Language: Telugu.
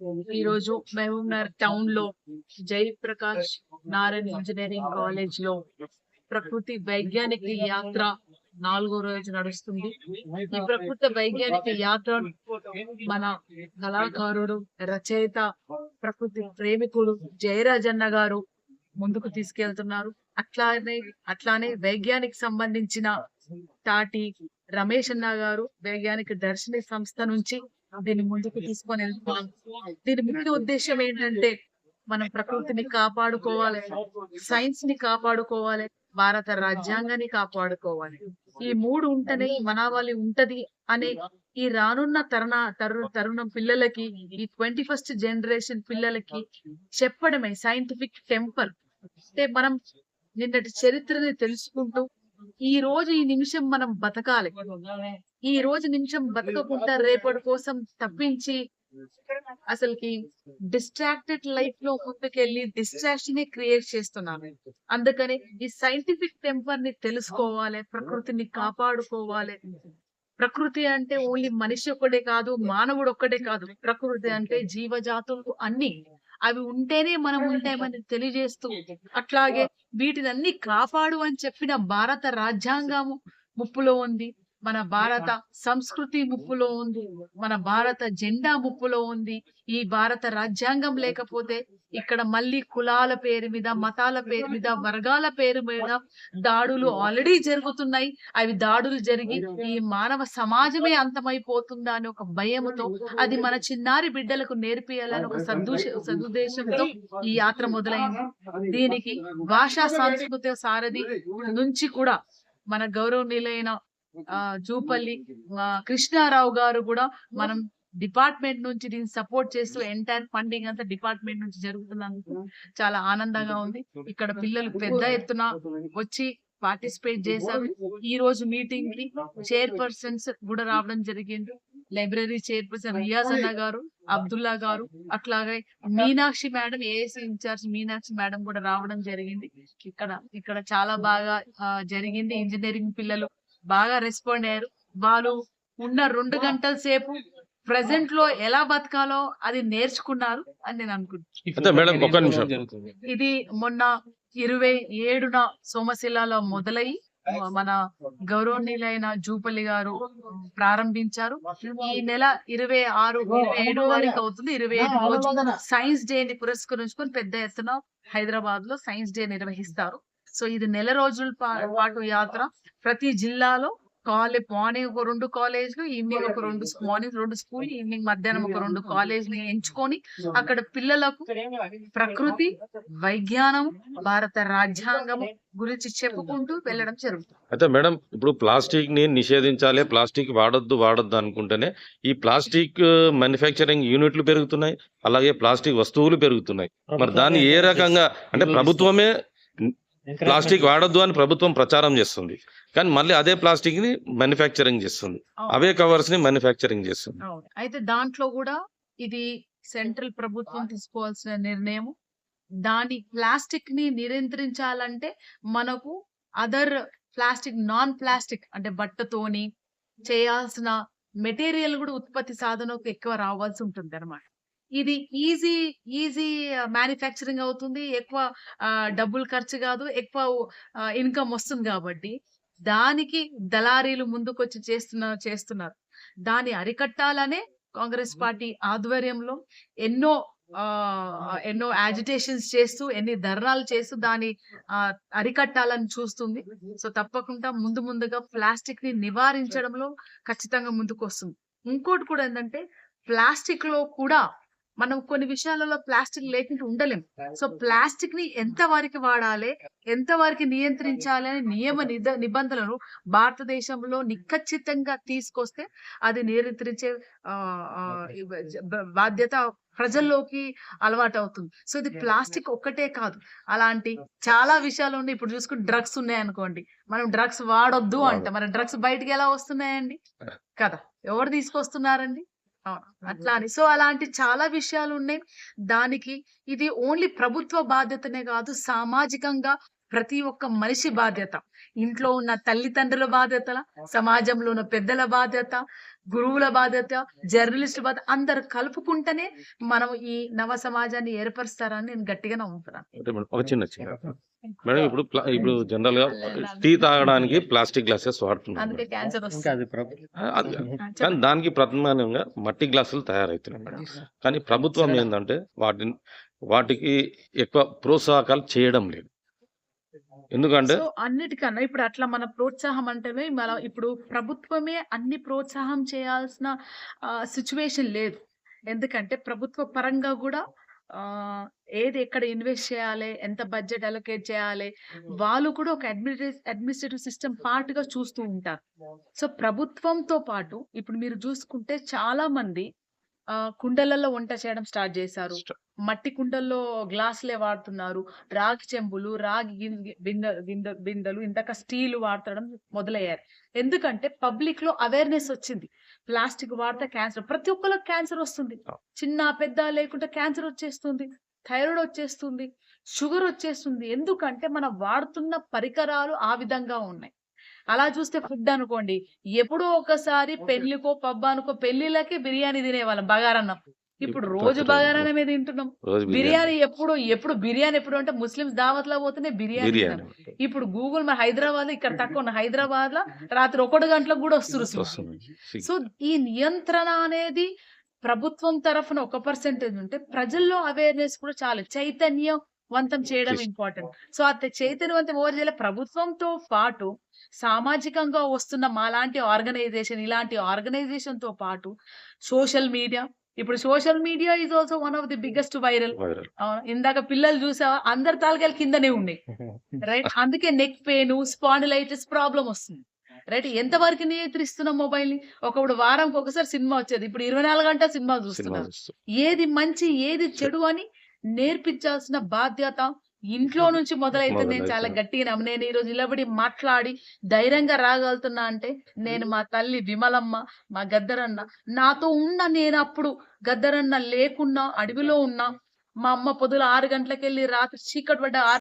ఈ రోజు నగర్ టౌన్లో జయప్రకాష్ నారాయణ ఇంజనీరింగ్ కాలేజ్లో ప్రకృతి వైజ్ఞానిక యాత్ర నాలుగో రోజు నడుస్తుంది. ఈ ప్రకృతి వైజ్ఞానిక యాత్ర మన కళాకారుడు రచయిత ప్రకృతి ప్రేమికుడు జయరాజన్న గారు ముందుకు తీసుకెళ్తున్నారు. అట్లానే అట్లానే వైజ్ఞానిక సంబంధించిన తాటి రమేష్ అన్న గారు వేగానికి దర్శని సంస్థ నుంచి దీన్ని ముందుకు తీసుకొని వెళ్తున్నాం. దీని ముఖ్య ఉద్దేశం ఏంటంటే మనం ప్రకృతిని కాపాడుకోవాలి. సైన్స్ని కాపాడుకోవాలి. భారత రాజ్యాంగాన్ని కాపాడుకోవాలి. ఈ మూడు ఉంటేనే మనావాలి ఉంటది అనే ఈ రానున్న తరుణ తరు తరుణం పిల్లలకి ఈ ట్వంటీ ఫస్ట్ జనరేషన్ పిల్లలకి చెప్పడమే సైంటిఫిక్ టెంపర్ అంటే మనం నిన్నటి చరిత్రని తెలుసుకుంటూ ఈ రోజు ఈ నిమిషం మనం బతకాలి. ఈ రోజు నిమిషం బతకకుండా రేపటి కోసం తప్పించి అసలుకి డిస్ట్రాక్టెడ్ లైఫ్లో ముందుకెళ్ళి డిస్ట్రాక్షన్ క్రియేట్ చేస్తున్నాను అందుకని ఈ సైంటిఫిక్ టెంపర్ని తెలుసుకోవాలి ప్రకృతిని కాపాడుకోవాలి. ప్రకృతి అంటే ఓన్లీ మనిషి ఒక్కడే కాదు మానవుడు ఒక్కడే కాదు. ప్రకృతి అంటే జీవజాతులు అన్ని. అవి ఉంటేనే మనం ఉంటామని తెలియజేస్తూ అట్లాగే వీటినన్ని కాపాడు అని చెప్పిన భారత రాజ్యాంగము ముప్పులో ఉంది. మన భారత సంస్కృతి ముప్పులో ఉంది. మన భారత జెండా ముప్పులో ఉంది. ఈ భారత రాజ్యాంగం లేకపోతే ఇక్కడ మళ్ళీ కులాల పేరు మీద మతాల పేరు మీద వర్గాల పేరు మీద దాడులు ఆల్రెడీ జరుగుతున్నాయి. అవి దాడులు జరిగి ఈ మానవ సమాజమే అంతమైపోతుందా అని ఒక భయముతో అది మన చిన్నారి బిడ్డలకు నేర్పియాలని ఒక సద్దు సదుద్దేశంతో ఈ యాత్ర మొదలైంది. దీనికి భాషా సాంస్కృతిక సారథి నుంచి కూడా మన గౌరవనీయులైన ఆ జూపల్లి కృష్ణారావు గారు కూడా మనం డిపార్ట్మెంట్ నుంచి దీన్ని సపోర్ట్ చేస్తూ ఎంటైర్ ఫండింగ్ అంతా డిపార్ట్మెంట్ నుంచి జరుగుతున్నందుకు చాలా ఆనందంగా ఉంది. ఇక్కడ పిల్లలు పెద్ద ఎత్తున వచ్చి పార్టిసిపేట్ చేశారు. ఈ రోజు మీటింగ్కి చైర్పర్సన్స్ కూడా రావడం జరిగింది. లైబ్రరీ చైర్పర్సన్ రియాజ్ అన్న గారు అబ్దుల్లా గారు అట్లాగే Meenakshi madam ASC incharge Meenakshi madam కూడా రావడం జరిగింది. ఇక్కడ ఇక్కడ చాలా బాగా జరిగింది. ఇంజనీరింగ్ పిల్లలు బాగా రెస్పాండ్ అయ్యారు. వాళ్ళు ఉన్న రెండు గంటల సేపు ప్రజెంట్లో ఎలా బతకాలో అది నేర్చుకున్నారు అని నేను అనుకుంటున్నాను. అయితే మేడం, ఒక్క నిమిషం. జరుగుతుంది. ఇది మొన్న ఇరవై ఏడున సోమశిలలో మొదలై మన గౌరవనీయులైన జూపల్లి గారు ప్రారంభించారు. ఈ నెల ఇరవై ఆరు ఇరవై ఏడు వరకు అవుతుంది. ఇరవై ఏడు రోజు సైన్స్ డే ని పురస్కరించుకొని పెద్ద ఎత్తున హైదరాబాద్లో సైన్స్ డే నిర్వహిస్తారు. సో ఇది నెల రోజుల పాటు యాత్ర. ప్రతి జిల్లాలో కాలేజ్ మార్నింగ్ ఒక రెండు కాలేజ్లు ఈవినింగ్ ఒక రెండు మార్నింగ్ రెండు స్కూల్ ఈవినింగ్ మధ్యాహ్నం ఒక రెండు కాలేజ్లు ఎంచుకొని అక్కడ పిల్లలకు ప్రకృతి వైజ్ఞానం భారత రాజ్యాంగం గురించి చెప్పుకుంటూ వెళ్ళడం జరుగుతుంది. అయితే మేడం ఇప్పుడు ప్లాస్టిక్ని నిషేధించాలి ప్లాస్టిక్ వాడొద్దు వాడొద్దు అనుకుంటేనే ఈ ప్లాస్టిక్ మ్యానుఫ్యాక్చరింగ్ యూనిట్లు పెరుగుతున్నాయి అలాగే ప్లాస్టిక్ వస్తువులు పెరుగుతున్నాయి. మరి దాన్ని ఏ రకంగా అంటే ప్రభుత్వమే ప్లాస్టిక్ వాడొద్దు అని ప్రభుత్వం ప్రచారం చేస్తుంది. కానీ మళ్ళీ అదే ప్లాస్టిక్ని మ్యానుఫ్యాక్చరింగ్ చేస్తుంది. అవే కవర్స్ని మ్యానుఫ్యాక్చరింగ్ చేస్తుంది. అయితే దాంట్లో కూడా ఇది సెంట్రల్ ప్రభుత్వం తీసుకోవాల్సిన నిర్ణయం దాని ప్లాస్టిక్ని నియంత్రించాలంటే మనకు అదర్ ప్లాస్టిక్ నాన్ ప్లాస్టిక్ అంటే బట్టతోని చేయాల్సిన మెటీరియల్ కూడా ఉత్పత్తి సాధనకు ఎక్కువ రావాల్సి ఉంటుంది అనమాట ఇది ఈజీ ఈజీ మ్యానుఫ్యాక్చరింగ్ అవుతుంది. ఎక్కువ డబ్బులు ఖర్చు కాదు. ఎక్కువ ఇన్కమ్ వస్తుంది కాబట్టి దానికి దళారీలు ముందుకొచ్చి చేస్తున్న చేస్తున్నారు. దాన్ని అరికట్టాలనే కాంగ్రెస్ పార్టీ ఆధ్వర్యంలో ఎన్నో ఆ ఎన్నో యాజిటేషన్స్ చేస్తూ ఎన్ని ధర్నాలు చేస్తూ దాన్ని ఆ, అరికట్టాలని చూస్తుంది. సో తప్పకుండా ముందు ముందుగా ప్లాస్టిక్ని నివారించడంలో ఖచ్చితంగా ముందుకు వస్తుంది ఇంకోటి కూడా ఏంటంటే ప్లాస్టిక్లో కూడా మనం కొన్ని విషయాలలో ప్లాస్టిక్ లేకుండా ఉండలేం. సో ప్లాస్టిక్ని ఎంత వరకు వాడాలి ఎంత వరకు నియంత్రించాలి అనే నియమ నిబంధనలు భారతదేశంలో నిఖచ్చితంగా తీసుకొస్తే అది నియంత్రించే బాధ్యత. ప్రజల్లోకి అలవాటు అవుతుంది సో ఇది ప్లాస్టిక్ ఒక్కటే కాదు. అలాంటి చాలా విషయాలు ఉన్నాయి. ఇప్పుడు చూసుకుంటే డ్రగ్స్ ఉన్నాయి అనుకోండి. మనం డ్రగ్స్ వాడొద్దు అంట. మరి డ్రగ్స్ బయటికి ఎలా వస్తున్నాయండి? కదా ఎవరు తీసుకొస్తున్నారండి? అట్లా అని. సో అలాంటి చాలా విషయాలు ఉన్నాయి దానికి ఇది ఓన్లీ ప్రభుత్వ బాధ్యతనే కాదు సామాజికంగా ప్రతి ఒక్క మనిషి బాధ్యత. ఇంట్లో ఉన్న తల్లిదండ్రుల బాధ్యత సమాజంలో ఉన్న పెద్దల బాధ్యత గురువుల బాధ్యత జర్నలిస్ట్ బాధ్యత అందరు కలుపుకుంటేనే మనం ఈ నవ సమాజాన్ని ఏర్పరుస్తారని నేను గట్టిగా నమ్ముతున్నాను. అంటే మేడం. ఒక చిన్న మేడం ఇప్పుడు ప్లా- ఇప్పుడు జనరల్గా టీ తాగడానికి ప్లాస్టిక్ గ్లాసెస్ వాడుతున్నాం అందుకే మేడం. క్యాన్సర్ ఇంకా వస్తుంది. అది ప్రభు ఆ, అది- ఆ, కానీ చెప్పండి. దానికి ప్రధానంగా మట్టి గ్లాసులు తయారవుతున్నాయి మేడం. కానీ ప్రభుత్వం ఏంటంటే వాటిని వాటికి ఎక్కువ ప్రోత్సాహకాలు చేయడం లేదు. ఎందుకంటే సో అన్నిటికన్నా ఇప్పుడు అట్లా మన ప్రోత్సాహం అంటే మన ఇప్పుడు ప్రభుత్వమే అన్ని ప్రోత్సాహం చేయాల్సిన సిచ్యువేషన్ లేదు. ఎందుకంటే ప్రభుత్వ పరంగా కూడా ఏది ఎక్కడ ఇన్వెస్ట్ చేయాలి ఎంత బడ్జెట్ అలొకేట్ చేయాలి వాళ్ళు కూడా ఒక అడ్మినిస్ట్రేటివ్ అడ్మినిస్ట్రేటివ్ సిస్టమ్ పార్ట్గా చూస్తూ ఉంటారు. సో ప్రభుత్వంతో పాటు ఇప్పుడు మీరు చూసుకుంటే చాలా మంది కుండలలో వంట చేయడం స్టార్ట్ చేశారు. మట్టి కుండల్లో గ్లాసులే వాడుతున్నారు. రాగి చెంబులు రాగి బిందె బిందె బిందెలు ఇంతక స్టీల్ వాడటం మొదలయ్యారు. ఎందుకంటే పబ్లిక్లో అవేర్నెస్ వచ్చింది. ప్లాస్టిక్ వాడితే క్యాన్సర్ ప్రతి ఒక్కరికి క్యాన్సర్ వస్తుంది. చిన్న పెద్ద లేకుంటే క్యాన్సర్ వచ్చేస్తుంది థైరాయిడ్ వచ్చేస్తుంది షుగర్ వచ్చేస్తుంది. ఎందుకంటే మనం వాడుతున్న పరికరాలు ఆ విధంగా ఉన్నాయి. అలా చూస్తే ఫుడ్ అనుకోండి. ఎప్పుడో ఒకసారి పెళ్ళికో పబ్బానుకో పెళ్ళిళ్ళకి బిర్యానీ తినేవాళ్ళం బగారన్నం. ఇప్పుడు రోజు. బగారన్నమే తింటున్నాం. బిర్యానీ. ఎప్పుడు ఎప్పుడు బిర్యానీ ఎప్పుడు అంటే దావత్లో పోతేనే బిర్యానీ. ఇప్పుడు గూగుల్ మన హైదరాబాద్ ఇక్కడ తక్కువ ఉన్న హైదరాబాద్లో రాత్రి ఒకటి గంటలకు కూడా వస్తున్నారు సో ఈ నియంత్రణ అనేది ప్రభుత్వం తరఫున ఒక పర్సెంటేజ్ ఉంటే ప్రజల్లో అవేర్నెస్ కూడా చాలా. చైతన్యవంతం చేయడం. ఇంపార్టెంట్ సో ఆ చైతన్యవంతం ఎవరు చేయాలి ప్రభుత్వంతో పాటు సామాజికంగా వస్తున్న మాలాంటి ఆర్గనైజేషన్ ఇలాంటి ఆర్గనైజేషన్తో పాటు సోషల్ మీడియా. ఇప్పుడు social media is also one of the biggest viral ఇందాక పిల్లలు చూసావా? అందరి తాలకాయలు కిందనే ఉన్నాయి. రైట్ అందుకే నెక్ పెయిన్ స్పాండిలైటిస్ ప్రాబ్లం వస్తుంది. రైట్ ఎంత వరకు నియంత్రిస్తున్నాం మొబైల్ని? ఒకప్పుడు వారంకి ఒకసారి సినిమా వచ్చేది. ఇప్పుడు ఇరవై నాలుగు గంటల సినిమా చూస్తున్నారు. చూస్తూ. ఏది మంచి ఏది చెడు అని నేర్పించాల్సిన బాధ్యత ఇంట్లో నుంచి మొదలైతే నేను చాలా. గట్టిగా నమ్ము- నేను ఈ రోజు నిలబడి మాట్లాడి ధైర్యంగా రాగలుగుతున్నా అంటే నేను మా తల్లి విమలమ్మ మా గద్దరన్న నాతో ఉన్న నేను అప్పుడు గద్దరన్న లేకున్నా అడవిలో ఉన్నా మా అమ్మ పొద్దుల ఆరు గంటలకు వెళ్ళి రాత్రి చీకటి పడ్డ